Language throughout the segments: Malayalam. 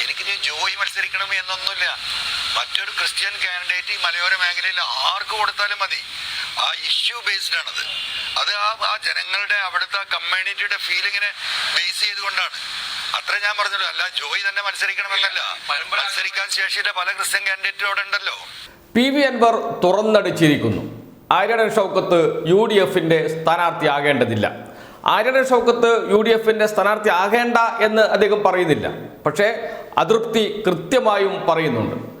എനിക്കിനി ജോയി മത്സരിക്കണം എന്നൊന്നുമില്ല. മറ്റൊരു ക്രിസ്ത്യൻ കാൻഡിഡേറ്റ് ഈ മലയോര മേഖലയിൽ ആർക്ക് കൊടുത്താലും മതി. ആ ഇഷ്യൂ ബേസ്ഡ് ആണത്. അത് ആ ആ ജനങ്ങളുടെ അവിടുത്തെ കമ്മ്യൂണിറ്റിയുടെ ഫീലിങ്ങിനെ ബേസ് ചെയ്തുകൊണ്ടാണ്. അത്ര ഞാൻ പറഞ്ഞല്ലോ അല്ല ജോയി തന്നെ മത്സരിക്കണമെന്നല്ല. മത്സരിക്കാൻ ശേഷിയുടെ പല ക്രിസ്ത്യൻ കാൻഡിഡേറ്റും അവിടെ ഉണ്ടല്ലോ. പി വി അൻവർ തുറന്നടിച്ചിരിക്കുന്നു. ആര്യടൻ ഷൗക്കത്ത് യു ഡി എഫിന്റെ സ്ഥാനാർത്ഥിയാകേണ്ടതില്ല. ആര്യടൻ ഷൗക്കത്ത് യു ഡി എഫിന്റെ സ്ഥാനാർത്ഥി ആകേണ്ട എന്ന് അദ്ദേഹം പറയുന്നില്ല. പക്ഷേ അതൃപ്തി കൃത്യമായും പറയുന്നുണ്ട്.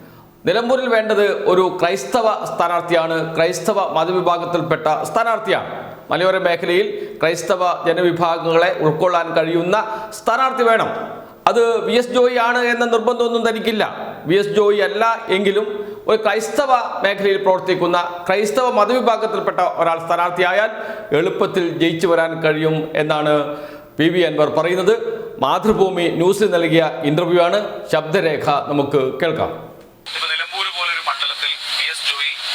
നിലമ്പൂരിൽ വേണ്ടത് ഒരു ക്രൈസ്തവ സ്ഥാനാർത്ഥിയാണ്. ക്രൈസ്തവ മതവിഭാഗത്തിൽപ്പെട്ട സ്ഥാനാർത്ഥിയാണ്. മലയോര മേഖലയിൽ ക്രൈസ്തവ ജനവിഭാഗങ്ങളെ ഉൾക്കൊള്ളാൻ കഴിയുന്ന സ്ഥാനാർത്ഥി വേണം. അത് വി എസ് ജോയി ആണ് എന്ന നിർബന്ധമൊന്നും തനിക്കില്ല. വി എസ് ജോയി അല്ല എങ്കിലും ഒരു ക്രൈസ്തവ മേഖലയിൽ പ്രവർത്തിക്കുന്ന ക്രൈസ്തവ മതവിഭാഗത്തിൽപ്പെട്ട ഒരാൾ സ്ഥാനാർത്ഥിയായാൽ എളുപ്പത്തിൽ ജയിച്ചു വരാൻ കഴിയും എന്നാണ് പി വി അൻവർ പറയുന്നത്. മാതൃഭൂമി ന്യൂസിൽ നൽകിയ ഇന്റർവ്യൂ ആണ്. ശബ്ദരേഖ നമുക്ക് കേൾക്കാം.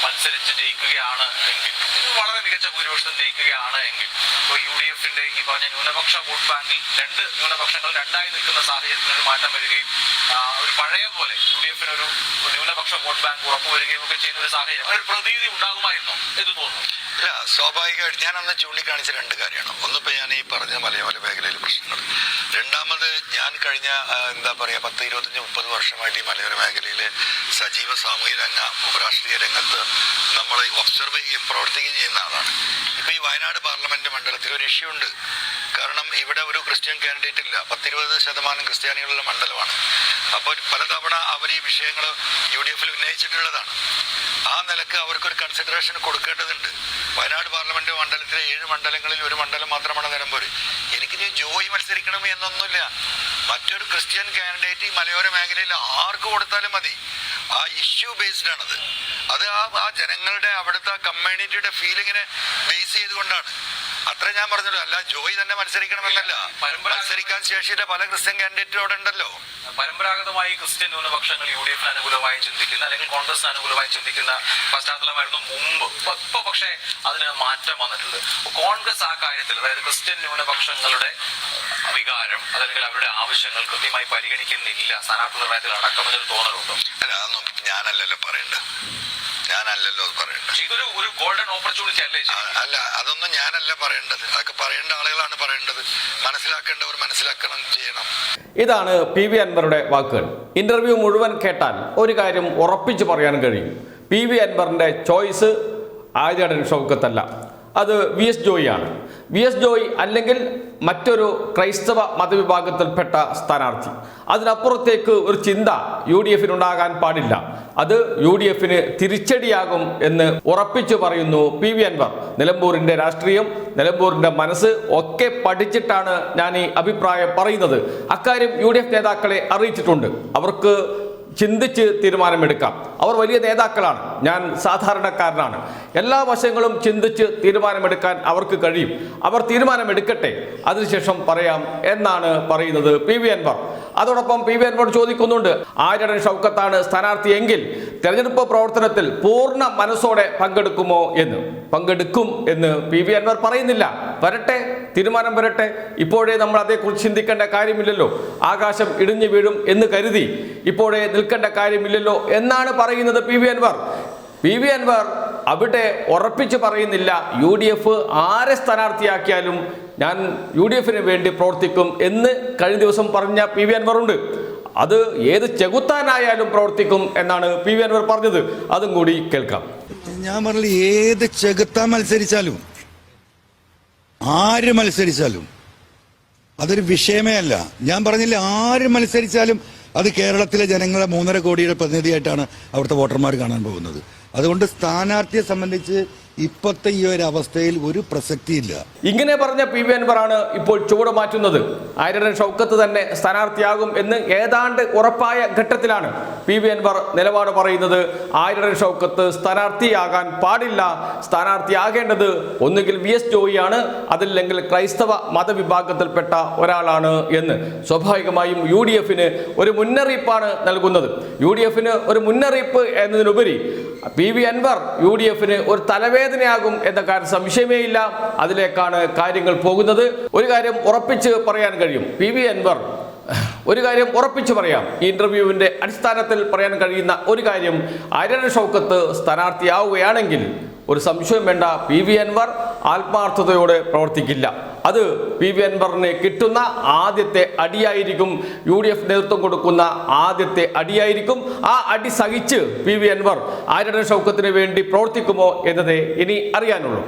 മത്സരിച്ച് ജയിക്കുകയാണ് എങ്കിൽ. വളരെ മികച്ച ഭൂരിപക്ഷം ജയിക്കുകയാണ് എങ്കിൽ. ഇപ്പൊ യു ഡി എഫിന്റെ ഈ പറഞ്ഞ ന്യൂനപക്ഷ വോട്ട് ബാങ്കിൽ രണ്ട് ന്യൂനപക്ഷങ്ങൾ രണ്ടായി നിൽക്കുന്ന സാഹചര്യത്തിൽ ഒരു മാറ്റം വരികയും ഒരു പഴയ പോലെ യു ഡി എഫിന് ഒരു ന്യൂനപക്ഷ വോട്ട് ബാങ്ക് ഉറപ്പുവരികയും ഒക്കെ ചെയ്യുന്ന ഒരു സാഹചര്യം. ഒരു പ്രതീതി ഉണ്ടാകുമായിരുന്നു എന്ന് തോന്നുന്നു? ഇല്ല സ്വാഭാവികമായിട്ട് ഞാൻ അന്ന് ചൂണ്ടിക്കാണിച്ച രണ്ട് കാര്യമാണ്. ഒന്നിപ്പോ ഞാൻ ഈ പറഞ്ഞ മലയോര മേഖലയിലെ പ്രശ്നങ്ങൾ. രണ്ടാമത് ഞാൻ കഴിഞ്ഞ എന്താ പറയാ പത്ത് ഇരുപത്തഞ്ച് മുപ്പത് വർഷമായിട്ട് ഈ മലയോര മേഖലയിലെ സജീവ സാമൂഹ്യ രംഗ രാഷ്ട്രീയ രംഗത്ത് നമ്മൾ ഒബ്സർവ് ചെയ്യുകയും പ്രവർത്തിക്കുകയും ചെയ്യുന്ന ആളാണ്. ഇപ്പൊ ഈ വയനാട് പാർലമെന്റ് മണ്ഡലത്തിൽ ഒരു ഇഷ്യൂ ഉണ്ട്. കാരണം ഇവിടെ ഒരു ക്രിസ്ത്യൻ കാൻഡിഡേറ്റ് ഇല്ല. പത്തിരുപത് ശതമാനം ക്രിസ്ത്യാനികളുടെ മണ്ഡലമാണ്. അപ്പോൾ പലതവണ അവർ ഈ വിഷയങ്ങൾ യു ഡി എഫിൽ ഉന്നയിച്ചിട്ടുള്ളതാണ്. ആ നിലയ്ക്ക് അവർക്കൊരു കൺസിഡറേഷൻ കൊടുക്കേണ്ടതുണ്ട്. വയനാട് പാർലമെന്റ് മണ്ഡലത്തിലെ ഏഴ് മണ്ഡലങ്ങളിൽ ഒരു മണ്ഡലം മാത്രമാണ് നിലമ്പൂർ എനിക്കിനി ജോയി മത്സരിക്കണം എന്നൊന്നുമില്ല. മറ്റൊരു ക്രിസ്ത്യൻ കാൻഡിഡേറ്റ് ഈ മലയോര മേഖലയിൽ ആർക്ക് കൊടുത്താലും മതി. ആ ഇഷ്യൂ ബേസ്ഡ് ആണത്. അത് ആ ആ ജനങ്ങളുടെ അവിടുത്തെ കമ്മ്യൂണിറ്റിയുടെ ഫീലിങ്ങിനെ ബേസ് ചെയ്തുകൊണ്ടാണ്. അത്ര ഞാൻ പറഞ്ഞല്ലോ അല്ല ജോയി തന്നെ മത്സരിക്കണമെന്നല്ല. മത്സരിക്കാൻ ശേഷിയുടെ പല ക്രിസ്ത്യൻ കാൻഡിഡേറ്റും അവിടെ ഉണ്ടല്ലോ. പരമ്പരാഗതമായി ക്രിസ്ത്യൻ ന്യൂനപക്ഷങ്ങൾ യു ഡി എഫിന് അനുകൂലമായി ചിന്തിക്കുന്ന അല്ലെങ്കിൽ കോൺഗ്രസ് അനുകൂലമായി ചിന്തിക്കുന്ന പശ്ചാത്തലമായിരുന്നു മുമ്പ്. ഇപ്പൊ പക്ഷേ അതിന് മാറ്റം വന്നിട്ടുണ്ട്. കോൺഗ്രസ് ആ കാര്യത്തിൽ അതായത് ക്രിസ്ത്യൻ ന്യൂനപക്ഷങ്ങളുടെ വികാരം അതല്ലെങ്കിൽ അവരുടെ ആവശ്യങ്ങൾ കൃത്യമായി പരിഗണിക്കുന്നില്ല. സ്ഥാനാർത്ഥി നിർണയത്തിൽ അടക്കമെന്നൊരു തോന്നലുണ്ടോ? അല്ല അതൊന്നും ഞാനല്ലല്ലോ പറയണ്ടത് ഞാനല്ലല്ലോ അത് പറയേണ്ടത് ഇതൊരു ഒരു ഗോൾഡൻ ഓപ്പർച്യൂണിറ്റി അല്ലേ അല്ല അതൊന്നും ഞാനല്ല പറയേണ്ടത്. അതൊക്കെ പറയേണ്ട ആളുകളാണ് പറയേണ്ടത്. മനസ്സിലാക്കേണ്ടവർ മനസ്സിലാക്കണം ചെയ്യണം. ഇതാണ് പി വി അൻവറുടെ വാക്കുകൾ. ഇന്റർവ്യൂ മുഴുവൻ കേട്ടാൽ ഒരു കാര്യം ഉറപ്പിച്ചു പറയാൻ കഴിയും. പി വി അൻവറിന്റെ ചോയ്സ് ആര്യാടൻ ഷൗക്കത്തല്ല. അത് വി എസ് ജോയിയാണ് വി എസ് ജോയി അല്ലെങ്കിൽ മറ്റൊരു ക്രൈസ്തവ മതവിഭാഗത്തിൽപ്പെട്ട സ്ഥാനാർത്ഥി. അതിനപ്പുറത്തേക്ക് ഒരു ചിന്ത യു ഡി എഫിനുണ്ടാകാൻ പാടില്ല. അത് യു ഡി എഫിന് തിരിച്ചടിയാകും എന്ന് ഉറപ്പിച്ചു പറയുന്നു പി വി അൻവർ. നിലമ്പൂരിന്റെ രാഷ്ട്രീയം നിലമ്പൂരിന്റെ മനസ്സ് ഒക്കെ പഠിച്ചിട്ടാണ് ഞാൻ ഈ അഭിപ്രായം പറയുന്നത്. അക്കാര്യം യു ഡി എഫ് നേതാക്കളെ അറിയിച്ചിട്ടുണ്ട്. അവർക്ക് ചിന്തിച്ച് തീരുമാനമെടുക്കാം. അവർ വലിയ നേതാക്കളാണ്. ഞാൻ സാധാരണക്കാരനാണ്. എല്ലാ വശങ്ങളും ചിന്തിച്ച് തീരുമാനമെടുക്കാൻ അവർക്ക് കഴിയും. അവർ തീരുമാനമെടുക്കട്ടെ. അതിനുശേഷം പറയാം എന്നാണ് പറയുന്നത് പി വി അൻവർ. അതോടൊപ്പം പി വി അൻവർ ചോദിക്കുന്നുണ്ട് ആര്യടൻ ഷൗക്കത്താണ് സ്ഥാനാർത്ഥിയെങ്കിൽ തെരഞ്ഞെടുപ്പ് പ്രവർത്തനത്തിൽ പൂർണ മനസ്സോടെ പങ്കെടുക്കുമോ എന്ന്. പങ്കെടുക്കും എന്ന് പി വി അൻവർ പറയുന്നില്ല. വരട്ടെ തീരുമാനം വരട്ടെ. ഇപ്പോഴേ നമ്മൾ അതേക്കുറിച്ച് ചിന്തിക്കേണ്ട കാര്യമില്ലല്ലോ. ആകാശം ഇടിഞ്ഞു വീഴും എന്ന് കരുതി ഇപ്പോഴേ നിൽക്കേണ്ട കാര്യമില്ലല്ലോ എന്നാണ് പറയുന്നത് P V Anwar. P V Anwar അവിടെ ഉറപ്പിച്ച് പറയുന്നില്ല യു ഡി എഫ് ആരെ സ്ഥാനാർത്ഥിയാക്കിയാലും ഞാൻ യു ഡി എഫിന് വേണ്ടി പ്രവർത്തിക്കും എന്ന് കഴിഞ്ഞ ദിവസം പറഞ്ഞ പി വി അൻവർ ഉണ്ട് അത് ഏത് ചെകുത്താനായാലും പ്രവർത്തിക്കും എന്നാണ് പി വി അൻവർ പറഞ്ഞത്. അതും കൂടി കേൾക്കാം. ഞാൻ പറഞ്ഞില്ല ഏത് ചെകുത്താൻ മത്സരിച്ചാലും ആര് മത്സരിച്ചാലും അതൊരു വിഷയമേ അല്ല. ഞാൻ പറഞ്ഞില്ല ആര് മത്സരിച്ചാലും അത് കേരളത്തിലെ ജനങ്ങളെ മൂന്നര കോടിയുടെ പ്രതിനിധിയായിട്ടാണ് അവിടുത്തെ വോട്ടർമാർ കാണാൻ പോകുന്നത്. അതുകൊണ്ട് സ്ഥാനാർത്ഥിയെ സംബന്ധിച്ച് ഇപ്പോഴത്തെ ഈ ഒരു അവസ്ഥയിൽ ഒരു പ്രസക്തിയില്ല. ഇങ്ങനെ പറഞ്ഞ പി വി അൻവറാണ് ഇപ്പോൾ ചുവട് മാറ്റുന്നത്. ആര്യടൻ ഷൗക്കത്ത് തന്നെ സ്ഥാനാർത്ഥിയാകും എന്ന് ഏതാണ്ട് ഉറപ്പായ ഘട്ടത്തിലാണ് പി വി അൻവർ നിലപാട് പറയുന്നത്. ആര്യടൻ ഷൗക്കത്ത് സ്ഥാനാർത്ഥിയാകാൻ പാടില്ല. സ്ഥാനാർത്ഥിയാകേണ്ടത് ഒന്നുകിൽ വി എസ് ജോയിയാണ് അതില്ലെങ്കിൽ ക്രൈസ്തവ മതവിഭാഗത്തിൽപ്പെട്ട ഒരാളാണ് എന്ന്. സ്വാഭാവികമായും യു ഡി എഫിന് ഒരു മുന്നറിയിപ്പാണ് നൽകുന്നത്. യു ഡി എഫിന് ഒരു മുന്നറിയിപ്പ് എന്നതിനുപരി P V Anwar U D എഫിന് ഒരു തലവേദനയാകും എന്ന കാര്യം സംശയമേ ഇല്ല. അതിലേക്കാണ് കാര്യങ്ങൾ പോകുന്നത്. ഒരു കാര്യം ഉറപ്പിച്ച് പറയാൻ കഴിയും. പി വി അൻവർ ഒരു കാര്യം ഉറപ്പിച്ചു പറയാം. ഈ ഇന്റർവ്യൂവിന്റെ അടിസ്ഥാനത്തിൽ പറയാൻ കഴിയുന്ന ഒരു കാര്യം അരണ ഷൗക്കത്ത് സ്ഥാനാർത്ഥിയാവുകയാണെങ്കിൽ ഒരു സംശയം വേണ്ട. പി വി അൻവർ ആത്മാർത്ഥതയോടെ പ്രവർത്തിക്കില്ല. അത് പി വി അൻവറിന് കിട്ടുന്ന ആദ്യത്തെ അടിയായിരിക്കും യു ഡി എഫ് നേതൃത്വം കൊടുക്കുന്ന ആദ്യത്തെ അടിയായിരിക്കും. ആ അടി സഹിച്ച് പി വി അൻവർ ആരുടെ ഷൗക്കത്തിന് വേണ്ടി പ്രവർത്തിക്കുമോ എന്നതേ ഇനി അറിയാനുള്ളൂ.